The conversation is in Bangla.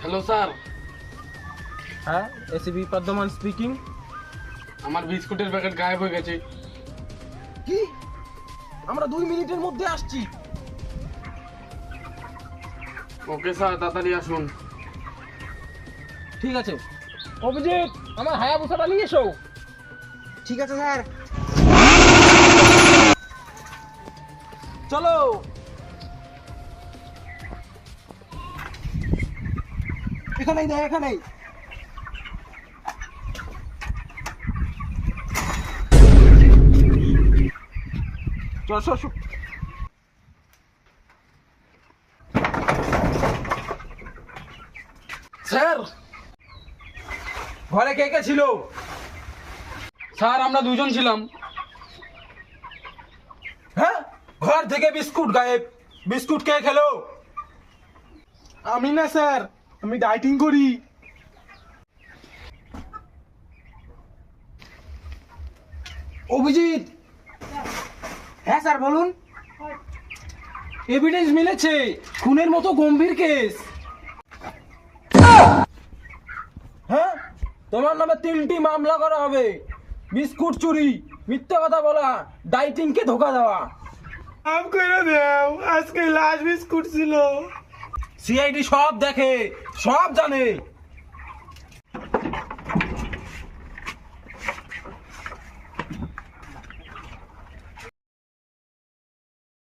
হ্যালো স্যার হ্যাঁ এসিবি পদ্মমান স্পিকিং আমার বিস্কুটের প্যাকেট গায়েব হয়ে গেছে। কি? আমরা দুই মিনিটের মধ্যে আসছি। ওকে স্যার তাড়াতাড়ি আসুন। ঠিক আছে। অভিজিৎ আমার হায়াবুসাটা নিয়ে এসো। ঠিক আছে স্যার। চলো। এখানেই দেখ এখানেই চল চল চল। স্যার ঘরে কে কে ছিল? স্যার আমরা দুজন ছিলাম। হ্যাঁ? ঘর থেকে বিস্কুট গায়েব। বিস্কুট কে খেলো? আমি না স্যার। আমি ডাইটিং করি। অভিজিৎ! হ্যাঁ স্যার, বলুন। এভিডেন্স মিলেছে, খুনের মতো গম্ভীর কেস হ্যাঁ? তোমার নামে তিনটি মামলা করা হবে। বিস্কুট চুরি, মিথ্যা কথা বলা ডাইটিং কে ধোকা দেওয়া। আম করে আজকে লাস্ট বিস্কুট ছিল। সিআইডি সব দেখে সব জানে।